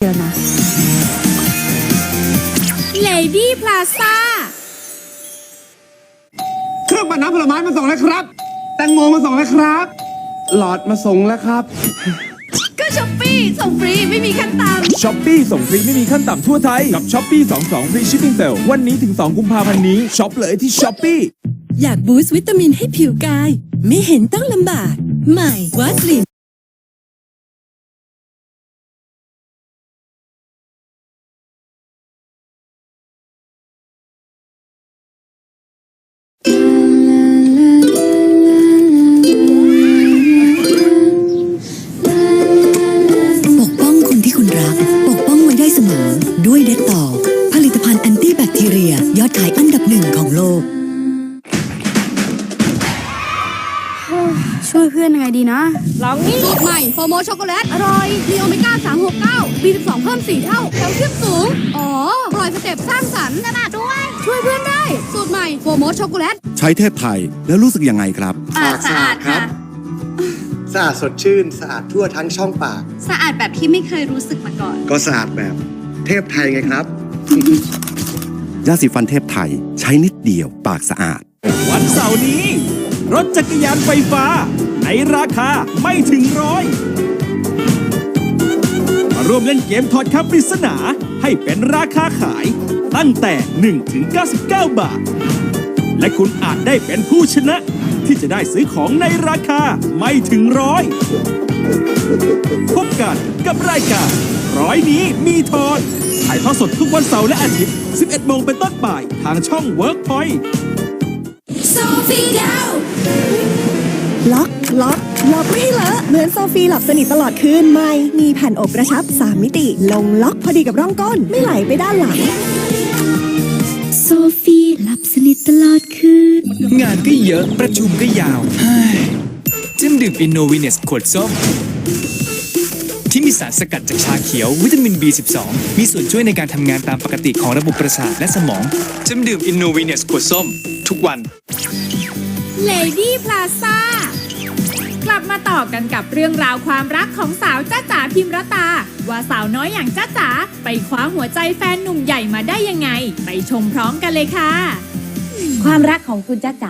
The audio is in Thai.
เดี๋ยวนะ Lady Plaza เครื่องปั่นน้ำผลไม้มาส่งแล้วครับ แตงโมมาส่งแล้วครับ หลอดมาส่งแล้วครับ ก็ช้อปปี้ส่งฟรีไม่มีขั้นต่ช้อปปี้ส่งฟรีไม่มีขั้นต่ำทั่วไทย กับช้อปปี้22ฟรีชิปปิ้งเซลวันนี้ถึง 2 กุมภาพันธ์นี้ช็อปเลยที่ช้อปปี้อยากบูสต์วิตามินให้ผิวกาย ไม่เห็นต้องลำบาก ใหม่วัสลิน ยยอดขายอันดับหนึ่งของโลก ช่วยเพื่อนยังไงดีนะำลองนี่สูตรใหม่โฟโมช็อกโกแลต อร่อย มีโอเมก้า 369 B12 เพิ่ม 4 เท่าแคลเซียมสูง อ๋อปล่อยสเต็ปสร้างสรรค์ขนาดด้วย ช่วยเพื่อนได้ สูตรใหม่โฟโมช็อกโกแลต ใช้เทพไทยแล้วรู้สึกยังไงครับ ปากสะอาดค่ะสะอาดสดชื่น สะอาดทั่วทั้งช่องปาก สะอาดแบบที่ไม่เคยรู้สึกมาก่อน ก็สะอาดแบบ เทพไทยไงครับ ยาสีฟันเทพไทย ใช้นิดเดียวปากสะอาด วันเสาร์นี้ รถจักรยานไฟฟ้า ในราคาไม่ถึงร้อยมาร่วมเล่นเกมถอดคำปริศนาให้เป็นราคาขาย ตั้งแต่1ถึง99 บาท และคุณอาจได้เป็นผู้ชนะ ที่จะได้ซื้อของในราคาไม่ถึงร้อยพบกันกับรายการร้อยนี้มีทอน ถ่ายทอดสดทุกวันเสาร์และอาทิตย์ 11 โมงเป็นต้นบ่ายทางช่อง Workpoint ล็อกล็อกล็อกไม่ให้เลอะเหมือนโซฟีหลับสนิทตลอดคืนไม่ มีแผ่นอบกระชับ 3 มิติ ลงล็อกพอดีกับร่องก้น ไม่ไหลไปด้านหลังโซฟีหลับสนิทตลอดคืน งานก็เยอะประชุมก็ยาวเฮ้ยจิ้มดื่มอินโนวิเนสขวดส้มที่ มีสารสกัดจากชาเขียววิตามิน B12 มีส่วนช่วยในการทำงานตามปกติของระบบประสาทและสมองจิ้มดื่มอินโนวิเนสขวดส้ม ทุกวัน Lady Plaza กลับมาต่อกันกับเรื่องราวความรักของสาวจ้าจ๋าพิมรตา ว่าสาวน้อยอย่างจ้าจ๋าไปคว้าหัวใจแฟนหนุ่มใหญ่มาได้ยังไง ไปชมพร้อมกันเลยค่ะ ความรักของคุณจ้าจ๋า